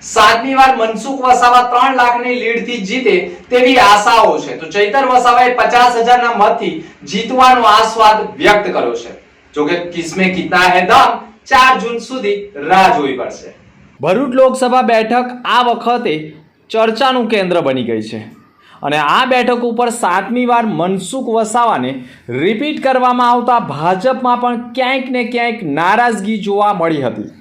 સાતમી વાર મનસુખ વસાવા ત્રણ લાખની લીડથી જીતે તેવી આશાઓ છે. તો ચૈતર વસાવાએ પચાસ હજારના મતથી જીતવાનો આસ્વાદ વ્યક્ત કર્યો છે. જોકે કિસમે કિતના હે દમ, ચાર જૂન સુધી રાહ જોવી પડશે. ભરૂચ લોકસભા બેઠક આ વખતે ચર્ચાનું કેન્દ્ર બની ગઈ છે. અને આ બેઠક ઉપર સાતમી વાર મનસુખ વસાવાને રિપીટ કરવામાં આવતા ભાજપમાં પણ ક્યાંક ને ક્યાંક નારાજગી જોવા મળી હતી.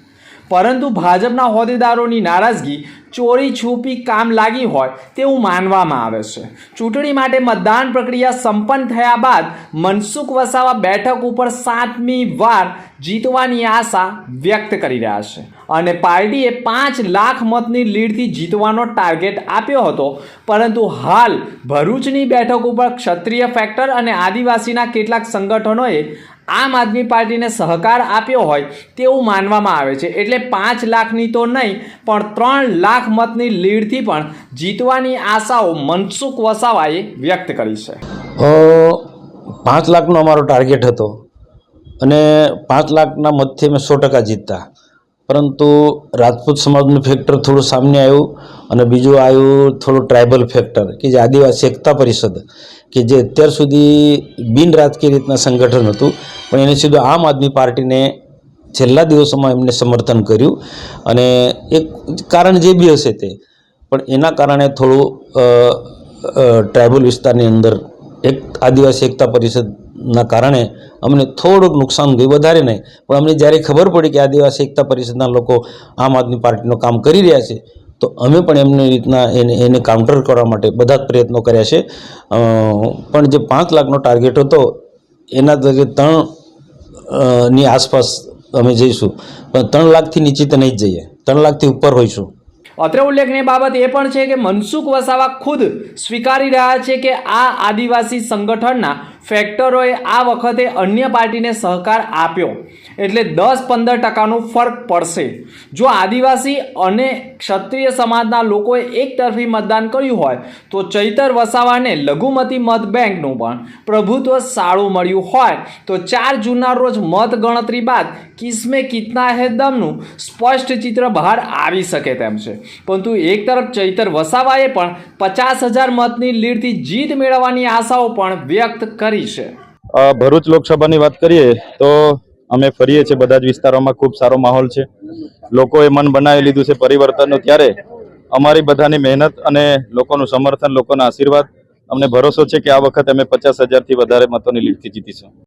પરંતુ ભાજપના હોદ્દેદારોની નારાજગી ચોરી છૂપી કામ લાગી હોય તેવું માનવામાં આવે છે. ચૂંટણી માટે મતદાન પ્રક્રિયા સંપન્ન થયા બાદ મનસુખ વસાવા બેઠક ઉપર સાતમી વાર જીતવાની આશા વ્યક્ત કરી રહ્યા છે અને પાર્ટીએ પાંચ લાખ મતની લીડથી જીતવાનો ટાર્ગેટ આપ્યો હતો. પરંતુ હાલ ભરૂચની બેઠક ઉપર ક્ષત્રિય ફેક્ટર અને આદિવાસીના કેટલાક સંગઠનોએ આમ આદમી પાર્ટીને સહકાર આપ્યો હોય તેવું માનવામાં આવે છે. એટલે પાંચ લાખની તો નહીં, પણ ત્રણ લાખ મતની લીડથી પણ જીતવાની આશાઓ મનસુખ વસાવાએ વ્યક્ત કરી છે. પાંચ લાખનો અમારો ટાર્ગેટ હતો. અને પાંચ લાખના મતથી અમે સો ટકા જીતતા. પરંતુ રાજપૂત સમાજનું ફેક્ટર થોડું સામને આવ્યું અને બીજું આવ્યું થોડું ટ્રાઇબલ ફેક્ટર કે જે આદિવાસી એકતા પરિષદ કે જે અત્યાર સુધી બિન રાજકીય રીતના સંગઠન હતું. પણ એને સીધું આમ આદમી પાર્ટીને છેલ્લા દિવસોમાં એમને સમર્થન કર્યું અને એક કારણ જે બી હશે તે. પણ એના કારણે થોડું ટ્રાઇબલ વિસ્તારની અંદર એક આદિવાસી એકતા પરિષદના કારણે અમને થોડુંક નુકસાન ગયું વધારે નહીં. પણ અમને જ્યારે ખબર પડી કે આદિવાસી એકતા પરિષદના લોકો આમ આદમી પાર્ટીનું કામ કરી રહ્યા છે, તો અમે પણ એમની રીતના એને એને કાઉન્ટર કરવા માટે બધા જ પ્રયત્નો કર્યા છે. પણ જે પાંચ લાખનો ટાર્ગેટ હતો, એના તરીકે ત્રણની આસપાસ અમે જઈશું. પણ ત્રણ લાખથી નીચે તો નહીં જઈએ. ત્રણ લાખથી ઉપર હોઈશું. અત્રે ઉલ્લેખનીય બાબત એ પણ છે કે મનસુખ વસાવા ખુદ સ્વીકારી રહ્યા છે કે આ આદિવાસી સંગઠનના ફેક્ટરોએ આ વખતે અન્ય પાર્ટીને સહકાર આપ્યો. એટલે દસ પંદર ટકાનો ફરક પડશે. જો આદિવાસી અને ક્ષત્રિય સમાજના લોકોએ એકતરફી મતદાન કર્યું હોય, તો ચૈતર વસાવાને લઘુમતી મત બેંકનું પણ પ્રભુત્વ સારું મળ્યું હોય. તો ચાર જૂનના રોજ મત ગણતરી બાદ કિસ્મે કિતના હે દમનું સ્પષ્ટ ચિત્ર બહાર આવી શકે તેમ છે. પરંતુ એક તરફ ચૈતર વસાવાએ પણ પચાસ હજાર મતની લીડથી જીત મેળવવાની આશાઓ પણ વ્યક્ત કરી છે. ભરૂચ લોકસભાની વાત કરીએ તો અમે ફરીએ છીએ, બધા જ વિસ્તારોમાં ખૂબ સારો માહોલ છે. લોકોએ મન બનાવી લીધું છે પરિવર્તનનું ત્યારે. અમારી બધાની મહેનત અને લોકોનું સમર્થન, લોકોના આશીર્વાદ. અમને ભરોસો છે કે આ વખત અમે પચાસ હજારથી વધારે મતોની લીડથી જીતીશું.